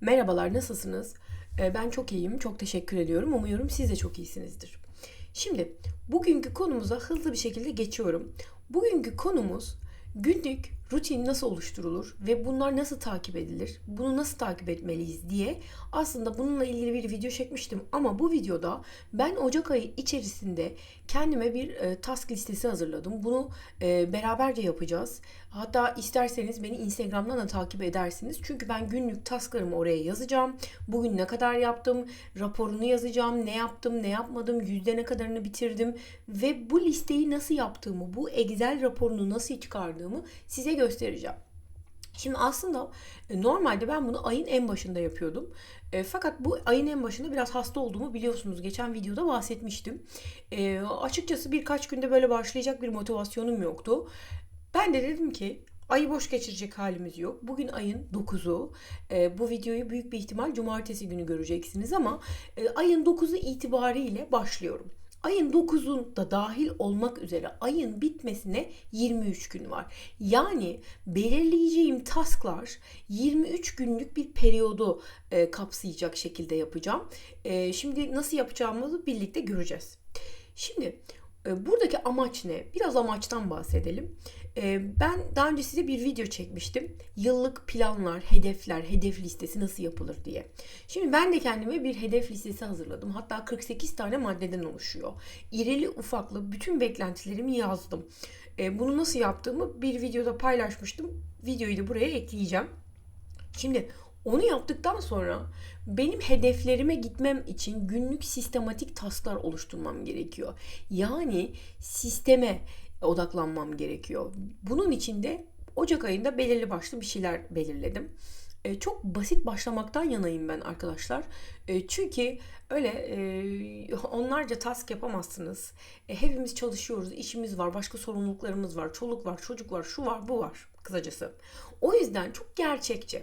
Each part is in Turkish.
Merhabalar, nasılsınız? Ee, Ben çok iyiyim, çok teşekkür ediyorum. Umuyorum siz de çok iyisinizdir. Şimdi bugünkü konumuza hızlı bir şekilde geçiyorum. Bugünkü konumuz günlük rutin nasıl oluşturulur ve bunlar nasıl takip edilir? Bunu nasıl takip etmeliyiz diye aslında bununla ilgili bir video çekmiştim ama bu videoda ben Ocak ayı içerisinde kendime bir e, task listesi hazırladım. Bunu e, beraberce yapacağız. Hatta isterseniz beni Instagram'dan da takip edersiniz. Çünkü ben günlük tasklarımı oraya yazacağım. Bugün ne kadar yaptım, raporunu yazacağım. Ne yaptım, ne yapmadım, yüzde ne kadarını bitirdim ve bu listeyi nasıl yaptığımı, bu Excel raporunu nasıl çıkardığımı size göstereceğim. Şimdi aslında e, normalde ben bunu ayın en başında yapıyordum. E, fakat bu ayın en başında biraz hasta olduğumu biliyorsunuz. Geçen videoda bahsetmiştim. E, açıkçası birkaç günde böyle başlayacak bir motivasyonum yoktu. Ben de dedim ki ayı boş geçirecek halimiz yok. Bugün ayın 9'u. E, bu videoyu büyük bir ihtimal cumartesi günü göreceksiniz ama e, ayın 9'u itibariyle başlıyorum. Ayın 9'unda dahil olmak üzere ayın bitmesine 23 gün var. Yani belirleyeceğim tasklar 23 günlük bir periyodu e, kapsayacak şekilde yapacağım. E, şimdi nasıl yapacağımızı birlikte göreceğiz. Şimdi e, buradaki amaç ne? Biraz amaçtan bahsedelim. E, ben daha önce size bir video çekmiştim. Yıllık planlar, hedefler, hedef listesi nasıl yapılır diye. Şimdi ben de kendime bir hedef listesi hazırladım. Hatta 48 tane maddeden oluşuyor. İrili ufaklı bütün beklentilerimi yazdım. E, bunu nasıl yaptığımı bir videoda paylaşmıştım. Videoyu da buraya ekleyeceğim. Şimdi onu yaptıktan sonra benim hedeflerime gitmem için günlük sistematik tasklar oluşturmam gerekiyor. Yani sisteme odaklanmam gerekiyor. Bunun için de Ocak ayında belirli başlı bir şeyler belirledim. E, çok basit başlamaktan yanayım ben arkadaşlar. E, çünkü öyle e, onlarca task yapamazsınız. E, hepimiz çalışıyoruz, işimiz var, başka sorumluluklarımız var, çoluk var, çocuk var, şu var, bu var kısacası. O yüzden çok gerçekçi.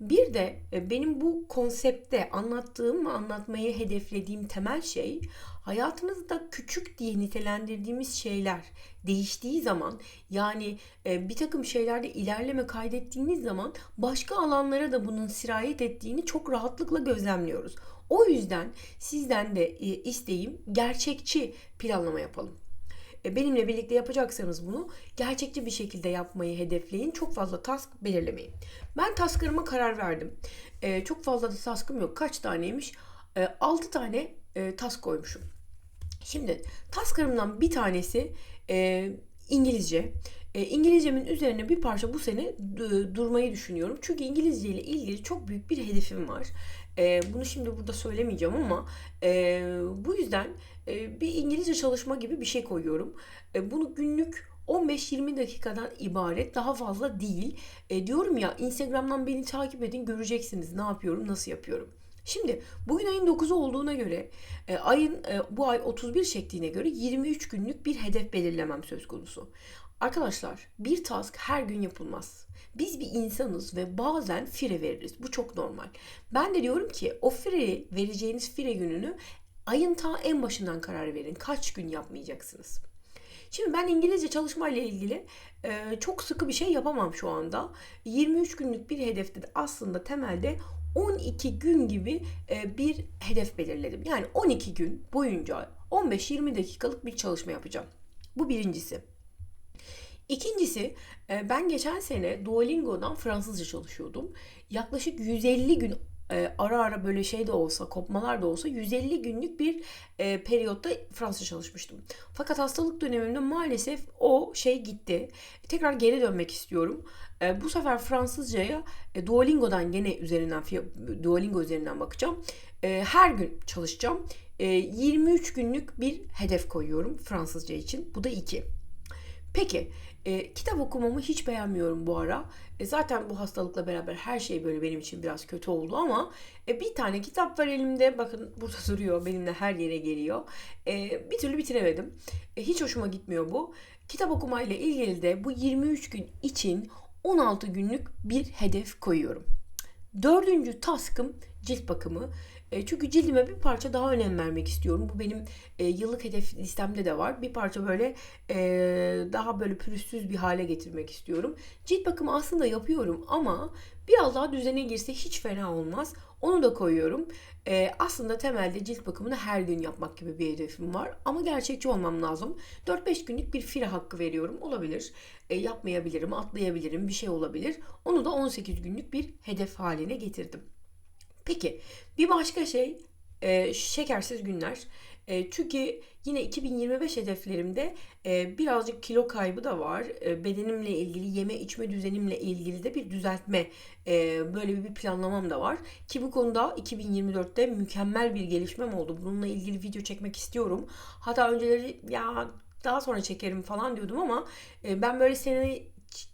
Bir de e, benim bu konsepte anlattığım anlatmayı hedeflediğim temel şey hayatımızda küçük diye nitelendirdiğimiz şeyler değiştiği zaman yani e, bir takım şeylerde ilerleme kaydettiğiniz zaman başka alanlara da bunun sirayet ettiğini çok rahatlıkla gözlemliyoruz. O yüzden sizden de e, isteğim gerçekçi planlama yapalım. E, benimle birlikte yapacaksanız bunu gerçekçi bir şekilde yapmayı hedefleyin. Çok fazla task belirlemeyin. Ben tasklarıma karar verdim. E, çok fazla da taskım yok. Kaç taneymiş? E, 6 tane e, task koymuşum. Şimdi tasklarımdan bir tanesi İngilizce. İngilizcemin üzerine bir parça bu sene durmayı düşünüyorum. Çünkü İngilizce ile ilgili çok büyük bir hedefim var. E, bunu şimdi burada söylemeyeceğim ama e, bu yüzden e, bir İngilizce çalışma gibi bir şey koyuyorum. E, bunu günlük 15-20 dakikadan ibaret daha fazla değil. E, diyorum ya Instagram'dan beni takip edin göreceksiniz ne yapıyorum nasıl yapıyorum. Şimdi bugün ayın 9'u olduğuna göre e, ayın e, bu ay 31 çektiğine göre 23 günlük bir hedef belirlemem söz konusu. Arkadaşlar bir task her gün yapılmaz. Biz bir insanız ve bazen fire veririz. Bu çok normal. Ben de diyorum ki o fireyi vereceğiniz fire gününü ayın ta en başından karar verin. Kaç gün yapmayacaksınız? Şimdi ben İngilizce çalışmayla ilgili e, çok sıkı bir şey yapamam şu anda. 23 günlük bir hedefte de aslında temelde 12 gün gibi e, bir hedef belirledim. Yani 12 gün boyunca 15-20 dakikalık bir çalışma yapacağım. Bu birincisi. İkincisi e, ben geçen sene Duolingo'dan Fransızca çalışıyordum. Yaklaşık 150 gün e, ara ara böyle şey de olsa kopmalar da olsa 150 günlük bir e, periyotta Fransızca çalışmıştım. Fakat hastalık dönemimde maalesef o şey gitti. Tekrar geri dönmek istiyorum. E, bu sefer Fransızcaya e, Duolingo'dan gene üzerinden Duolingo üzerinden bakacağım. E, her gün çalışacağım. E, 23 günlük bir hedef koyuyorum Fransızca için. Bu da 2. Peki e, kitap okumamı hiç beğenmiyorum bu ara. E, zaten bu hastalıkla beraber her şey böyle benim için biraz kötü oldu ama e, bir tane kitap var elimde. Bakın burada duruyor benimle her yere geliyor. E, bir türlü bitiremedim. E, hiç hoşuma gitmiyor bu. Kitap okumayla ilgili de bu 23 gün için 16 günlük bir hedef koyuyorum. Dördüncü taskım cilt bakımı. E, çünkü cildime bir parça daha önem vermek istiyorum. Bu benim e, yıllık hedef listemde de var. Bir parça böyle e, daha böyle pürüzsüz bir hale getirmek istiyorum. Cilt bakımı aslında yapıyorum ama biraz daha düzene girse hiç fena olmaz. Onu da koyuyorum. Aslında temelde cilt bakımını her gün yapmak gibi bir hedefim var. Ama gerçekçi olmam lazım. 4-5 günlük bir fire hakkı veriyorum. Olabilir. Yapmayabilirim, atlayabilirim, bir şey olabilir. Onu da 18 günlük bir hedef haline getirdim. Peki bir başka şey e, şekersiz günler. E, çünkü yine 2025 hedeflerimde e, birazcık kilo kaybı da var. E, bedenimle ilgili, yeme içme düzenimle ilgili de bir düzeltme, e, böyle bir planlamam da var. Ki bu konuda 2024'te mükemmel bir gelişmem oldu. Bununla ilgili video çekmek istiyorum. Hatta önceleri ya daha sonra çekerim falan diyordum ama e, ben böyle sene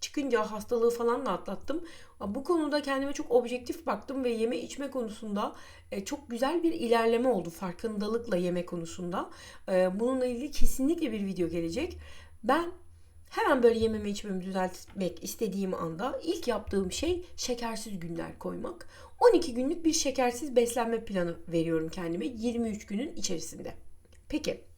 çıkınca hastalığı falan da atlattım. Bu konuda kendime çok objektif baktım ve yeme içme konusunda e, çok güzel bir ilerleme oldu farkındalıkla yeme konusunda. E, bununla ilgili kesinlikle bir video gelecek. Ben hemen böyle yememi içmemi düzeltmek istediğim anda ilk yaptığım şey şekersiz günler koymak. 12 günlük bir şekersiz beslenme planı veriyorum kendime 23 günün içerisinde. Peki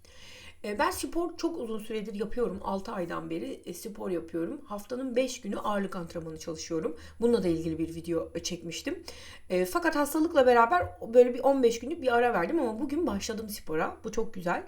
ben spor çok uzun süredir yapıyorum. 6 aydan beri e, spor yapıyorum. Haftanın 5 günü ağırlık antrenmanı çalışıyorum. Bununla da ilgili bir video e, çekmiştim. Fakat hastalıkla beraber böyle bir 15 günlük bir ara verdim ama bugün başladım spora. Bu çok güzel.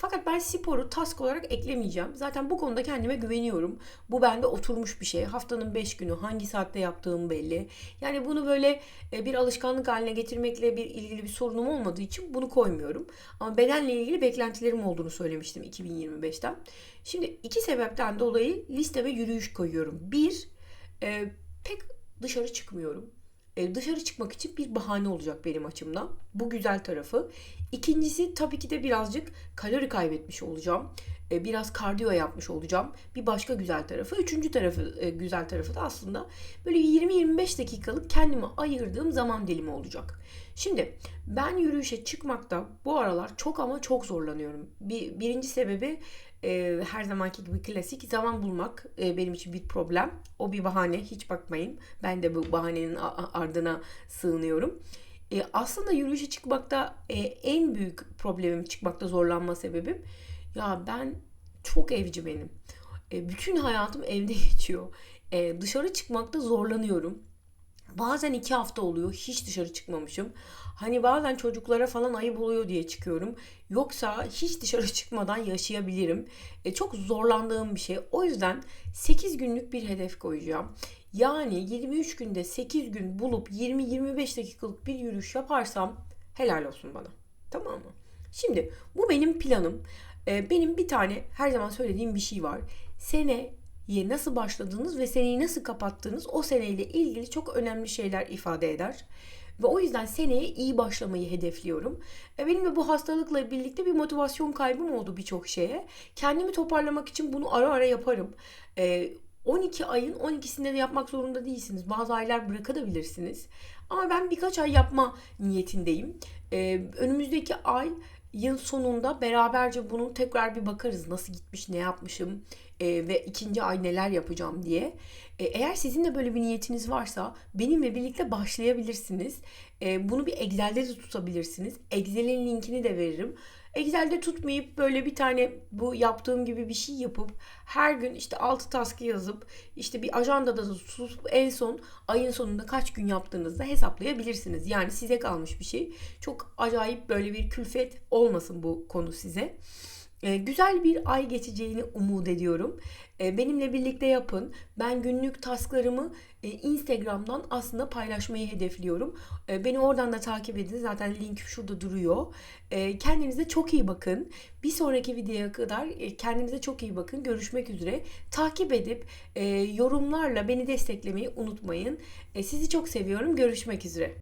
Fakat ben sporu task olarak eklemeyeceğim. Zaten bu konuda kendime güveniyorum. Bu bende oturmuş bir şey. Haftanın 5 günü hangi saatte yaptığım belli. Yani bunu böyle e, bir alışkanlık haline getirmekle bir ilgili bir sorunum olmadığı için bunu koymuyorum. Ama bedenle ilgili beklentilerim olduğunu söylemiştim 2025'ten. Şimdi iki sebepten dolayı listeme yürüyüş koyuyorum. Bir, e, pek dışarı çıkmıyorum. E, dışarı çıkmak için bir bahane olacak benim açımdan. Bu güzel tarafı. İkincisi tabii ki de birazcık kalori kaybetmiş olacağım. E, biraz kardiyo yapmış olacağım. Bir başka güzel tarafı. Üçüncü tarafı e, güzel tarafı da aslında böyle 20-25 dakikalık kendime ayırdığım zaman dilimi olacak. Şimdi ben yürüyüşe çıkmakta bu aralar çok ama çok zorlanıyorum. Bir, birinci sebebi e, her zamanki gibi klasik zaman bulmak e, benim için bir problem. O bir bahane hiç bakmayın. Ben de bu bahanenin ardına sığınıyorum. E, aslında yürüyüşe çıkmakta e, en büyük problemim çıkmakta zorlanma sebebim ya ben çok evci benim. E, bütün hayatım evde geçiyor. E, dışarı çıkmakta zorlanıyorum. Bazen iki hafta oluyor hiç dışarı çıkmamışım. Hani bazen çocuklara falan ayıp oluyor diye çıkıyorum. Yoksa hiç dışarı çıkmadan yaşayabilirim. E, çok zorlandığım bir şey. O yüzden 8 günlük bir hedef koyacağım. Yani 23 günde 8 gün bulup 20-25 dakikalık bir yürüyüş yaparsam helal olsun bana. Tamam mı? Şimdi bu benim planım. Ee, benim bir tane her zaman söylediğim bir şey var. Seneye nasıl başladığınız ve seneyi nasıl kapattığınız o seneyle ilgili çok önemli şeyler ifade eder. Ve o yüzden seneye iyi başlamayı hedefliyorum. E, benim de bu hastalıkla birlikte bir motivasyon kaybım oldu birçok şeye. Kendimi toparlamak için bunu ara ara yaparım. 12 e, ayın 12'sinde de yapmak zorunda değilsiniz. Bazı aylar bırakabilirsiniz. Ama ben birkaç ay yapma niyetindeyim. E, önümüzdeki ay yıl sonunda beraberce bunu tekrar bir bakarız. Nasıl gitmiş, ne yapmışım e, ve ikinci ay neler yapacağım diye. E, eğer sizin de böyle bir niyetiniz varsa benimle birlikte başlayabilirsiniz. E, bunu bir Excel'de de tutabilirsiniz. Excel'in linkini de veririm. Excel'de tutmayıp böyle bir tane bu yaptığım gibi bir şey yapıp her gün işte 6 task'ı yazıp işte bir ajandada da tutup en son ayın sonunda kaç gün yaptığınızda hesaplayabilirsiniz. Yani size kalmış bir şey. Çok acayip böyle bir külfet olmasın bu konu size. E, güzel bir ay geçeceğini umut ediyorum. E, benimle birlikte yapın. Ben günlük tasklarımı e, Instagram'dan aslında paylaşmayı hedefliyorum. E, beni oradan da takip edin. Zaten link şurada duruyor. Kendinize çok iyi bakın. Bir sonraki videoya kadar e, kendinize çok iyi bakın. Görüşmek üzere. Takip edip e, yorumlarla beni desteklemeyi unutmayın. Sizi çok seviyorum. Görüşmek üzere.